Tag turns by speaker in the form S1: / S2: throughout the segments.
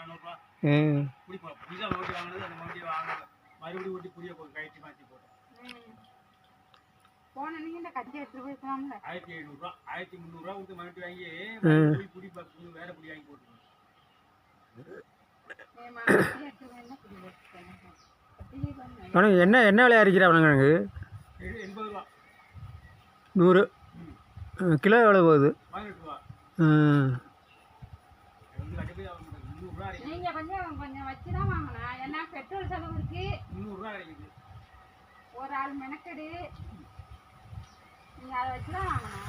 S1: நானூறுரூவா புடி போ புதுசாக ஓட்டி வாங்கினது அந்த வண்டி வாங்க மறுபடியும் ஓட்டி புதிய போய் கயிற்று மாற்றி
S2: போயிருக்கலாம்ல
S1: ஆயிரத்தி ஐநூறுரூவா ஆயிரத்தி முந்நூறுரூவா கொடுத்து மறுபடியும் வாங்கி போய் புடி பார்த்து வேற புடி வாங்கி
S2: போய் என்ன புடி
S3: என்ன விலையா இருக்கிறாங்க எனக்கு
S1: எ- எண்பது ரூபா.
S3: நூறு. கிலோ எவ்வளோ போகுது?
S1: பதினெட்டு
S2: நீங்க கொஞ்சம் கொஞ்சம் வச்சுதான் வாங்கணும். ஏன்னா பெட்ரோல் செலவு இருக்கு.
S1: முந்நூறுரூவா கிடைக்குது.
S2: ஒரு ஆள் மெனக்கெடு. நீங்க அதை வச்சுதான் வாங்கணும்.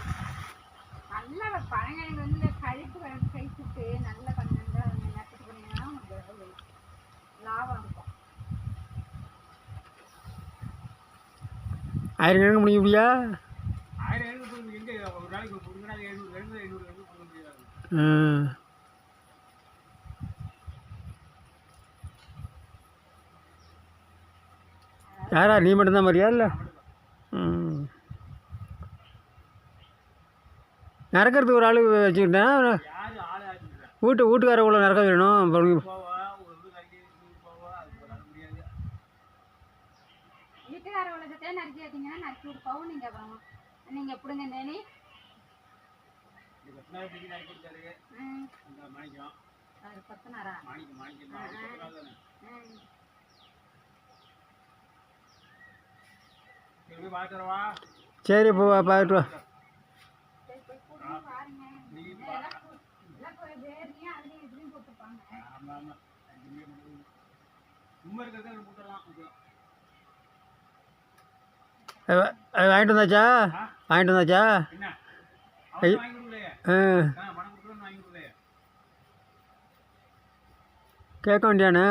S2: நல்ல பழங்கிழங்கு வந்து இந்த கழிப்பு கிழங்கு கைத்துட்டு நல்ல கொஞ்சம் நட்டுட்டு போனீங்கன்னா உங்களுக்கு லாபம் இருக்கும்.
S3: ஆயிரம் கிழங்கு முடிக்க முடியா
S1: ஆயிரம் எங்கே? ஒரு நாளைக்கு ஒரு நாளைக்கு எழுநூறு எழுநூறு ஐநூறு எழுநூறு கொடுக்க முடியாது.
S3: யாரா நீ மட்டும்தான் மாதிரியா இல்லை? நறக்கிறதுக்கு ஒரு ஆள் வச்சுக்கிட்டேன்?
S1: யார் ஆள் ஆச்சுக்கிறா
S3: வீட்டு வேணும்
S2: வீட்டுக்கார உலகத்தையே நறுக்கி நீங்க அப்புறம். நீங்க எப்படிங்க நேனி
S1: மாணிக்கம். மாணிக்கம் மாணிக்கம் சரி போவா பார்த்துட்டு
S3: வா. வாங்கிட்டு வந்தாச்சா? வாங்கிட்டு வந்தாச்சா? கேட்க வேண்டியானே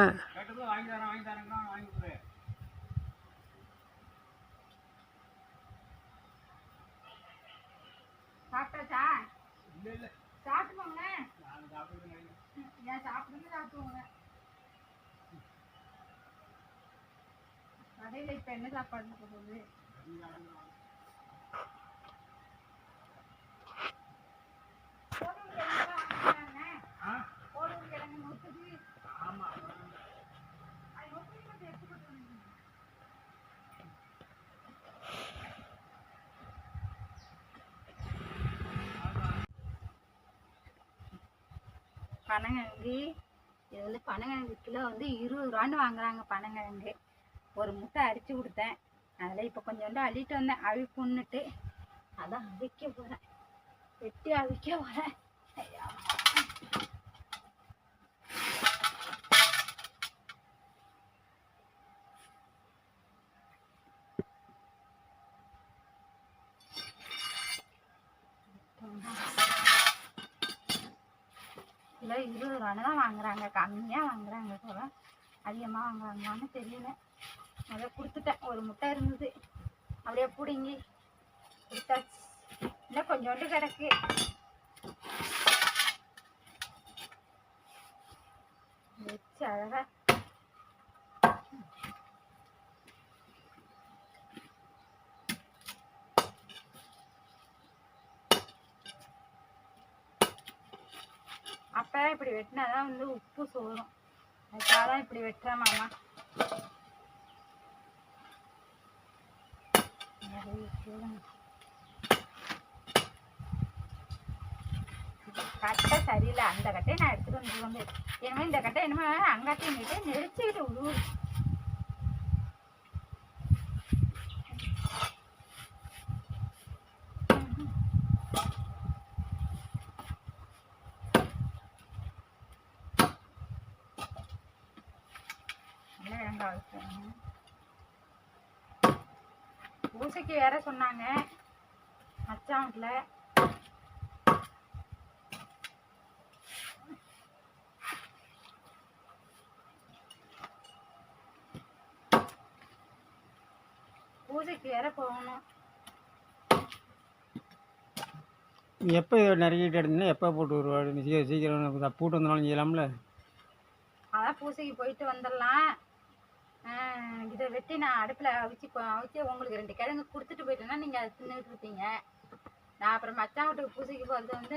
S2: கடையில் இப்போ என்ன சாப்பாடு போகுது? பனங்கிழங்கு இது வந்து பனங்கிழங்கு கிலோ வந்து இருபது ரூபான்னு வாங்குறாங்க பனங்கிழங்கு ஒரு முட்டை அடித்து கொடுத்தேன். அதில் இப்போ கொஞ்சோண்டு அள்ளிட்டு வந்தேன். அவிப்புன்னுட்டு. அதான் அவிக்க போகிறேன் வெட்டி அவிக்க போகிறேன் கிலோ இருபது ரூபான்னு தான் வாங்குறாங்க. கம்மியாக வாங்குறாங்க போல. அதிகமாக வாங்குறாங்களான்னு தெரியல. அதை கொடுத்துட்டேன். ஒரு முட்டை இருந்தது. அப்படியே பிடுங்கி கொடுத்தாச்சு. இன்னும் கொஞ்சோண்டு கிடக்கு. வச்சு அழகா. அப்போ இப்படி வெட்டினா தான் வந்து உப்பு சோறும். அதுக்காக தான் இப்படி வெட்டுறேன் மாமா. கட்டை சரியில்லை அந்த கட்டையை நான் எடுத்துட்டு வந்து வந்து இனிமேல் இந்த கட்டை இனிமே அங்காட்டையும் கிட்டே நெரிச்சுக்கிட்டு விடுவோம் நல்ல வெங்காயம் வைக்கணும் பூசைக்கு வேற சொன்னாங்க. மச்சான் வீட்டில் பூஜைக்கு வேற போகணும்.
S3: எப்போ நிறைய எடுத்தீங்கன்னா எப்போ போட்டு வருவாடு நீ சீக்கிரம் சீக்கிரம் பூட்டு வந்தாலும் செய்யலாம்ல
S2: அதான் பூசைக்கு போயிட்டு வந்துடலாம். இதை வெட்டி நான் அடுப்பில் அவிச்சு அவிச்சு உங்களுக்கு ரெண்டு கிழங்கு கொடுத்துட்டு போயிட்டேன்னா நீங்கள் அதை தின்னுட்டு இருப்பீங்க. நான் அப்புறம் மச்சான் வீட்டுக்கு பூசைக்கு போகிறது வந்து